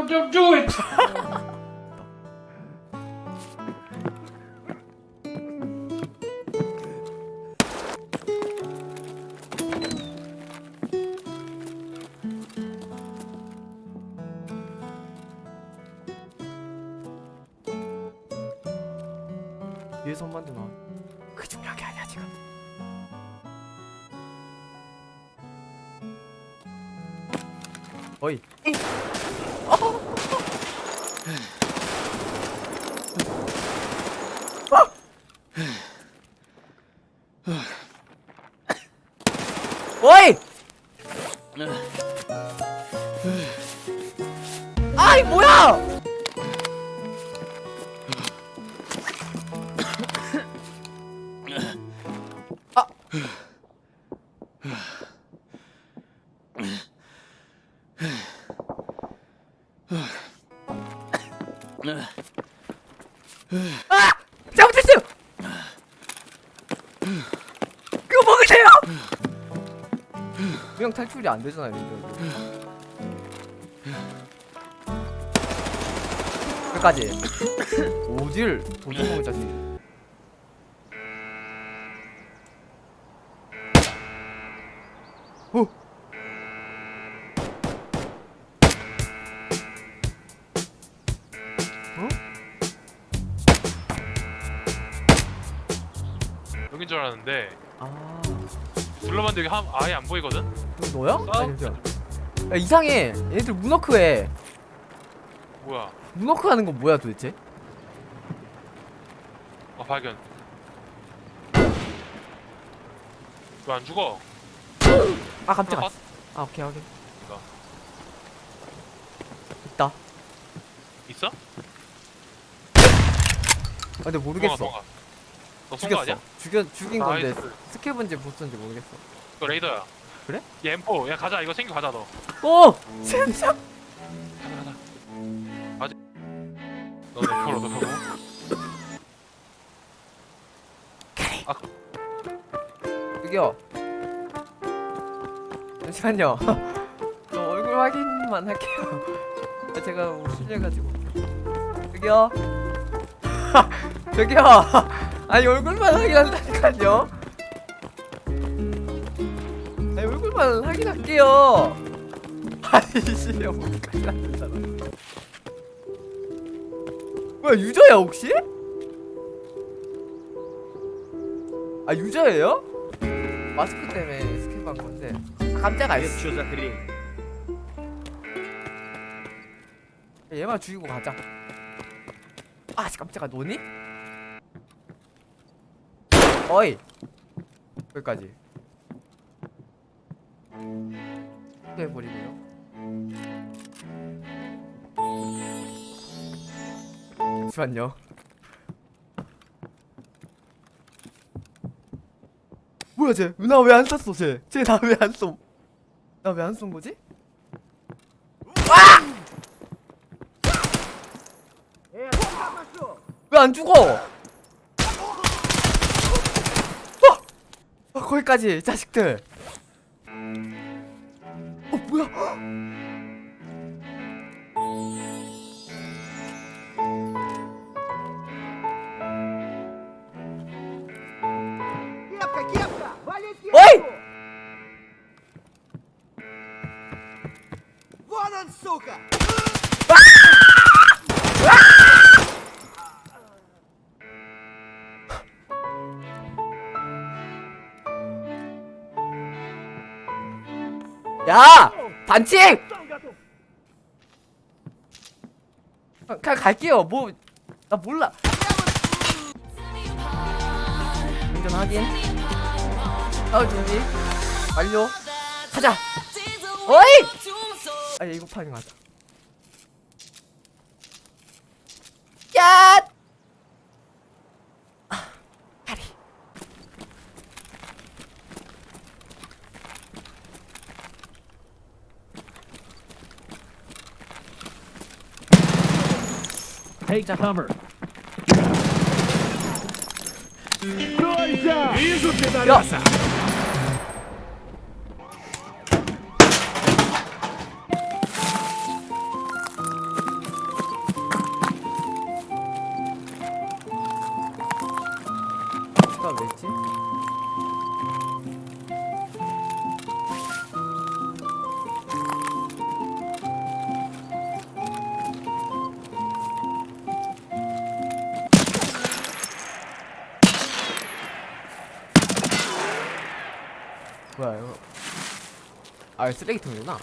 No, don't do it! 어이! 아이 뭐야! 아! 잘못했어요! 그거 먹으세요! 그냥 탈출이 안 되잖아요, 이거. 끝까지. 어딜 도둑놈의 자식. 어? 어? 여긴 줄 알았는데 아, 둘러봤는데 여기 한, 아예 안 보이거든? 이거 너야? 싸움? 아니, 잠시만. 야, 이상해. 얘들 문워크해. 뭐야 문워크 하는 건 뭐야 도대체? 아 발견 왜 안 죽어? 아 깜짝아. 아, 아 오케이 오케이. 뭐야? 있다. 아 있어? 근데 모르겠어. 도망가, 도망가. 너쏜거 죽였어. 아니야? 죽여 죽인 건데 나이스. 스케브인지 보스인지 모르겠어. 이거 레이더야 그래? 얘 M4 야 가자 이거 챙겨 가자 너 오! 진짜? 저기요. 잠시만요. 저 얼굴 확인만 할게요. 아, 제가 실례가지고. 저기요. 저기요. 아니 얼굴만 확인한다니까요. 아니 얼굴만 확인할게요. 아니 씨 어디까지 하는 사람. 뭐야 유저야 혹시? 아 유저예요? 마스크 때문에 스캔 간 건데. 아, 깜짝아 이씨. 얘만 죽이고 가자. 아 씨, 깜짝아. 너니? 어이. 여기까지. 또 해버리고요. 잠시만요 뭐야 쟤? 나 왜 안 쐈어 쟤? 쟤 나 왜안 쏜? 나왜 안 쏜 거지? 왜 안 죽어? 어! 어, 거기까지 자식들. 어 뭐야? Вон он, сука! 야 반칙! 아, 그냥 갈게요. 뭐 나 몰라. 운전 확인. 아 준비 완료. 가자. 어이! 아 이거 파밍 하자. 야! 아, 다리. Take cover. 야! 쓰레기통이구나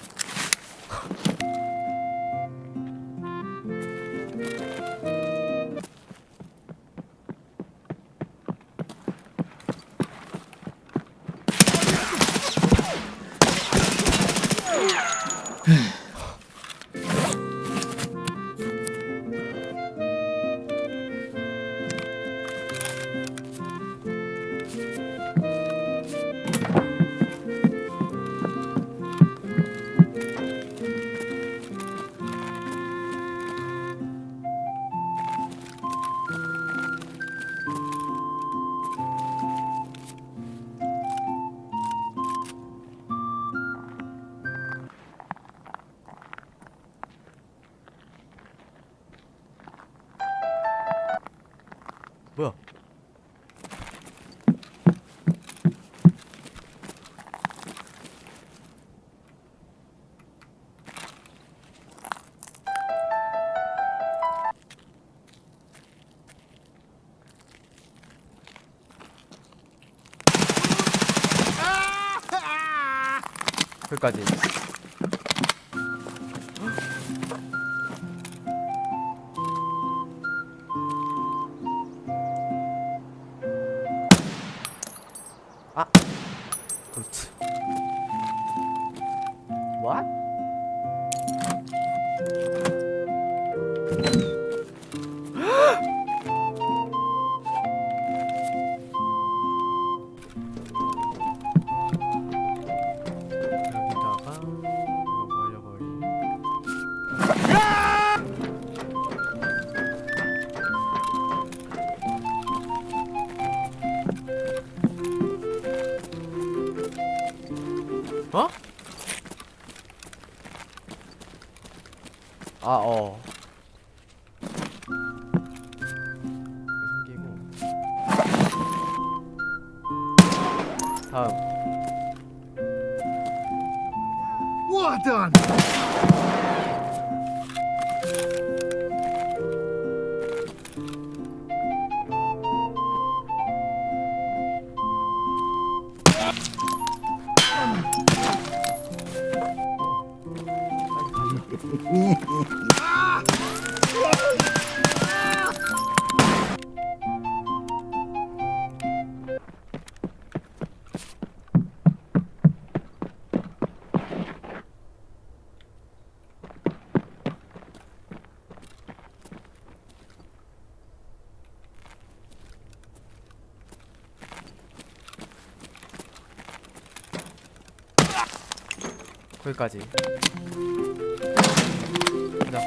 거기까지 아, 어. 다음. Well done. 거기까지. 자,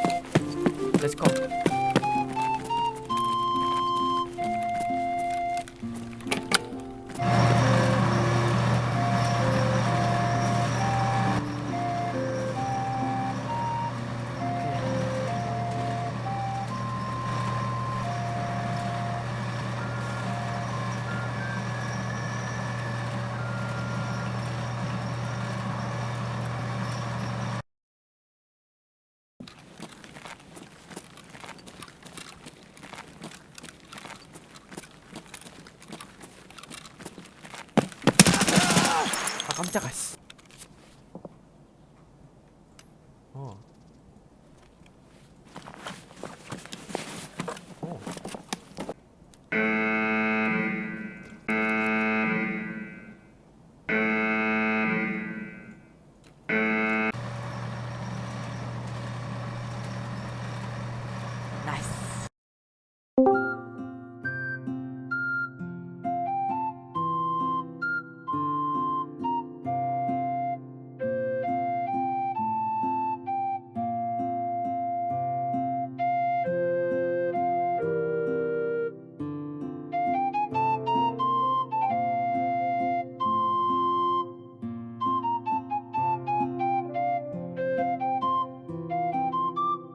렛츠고. 깜짝아 씨.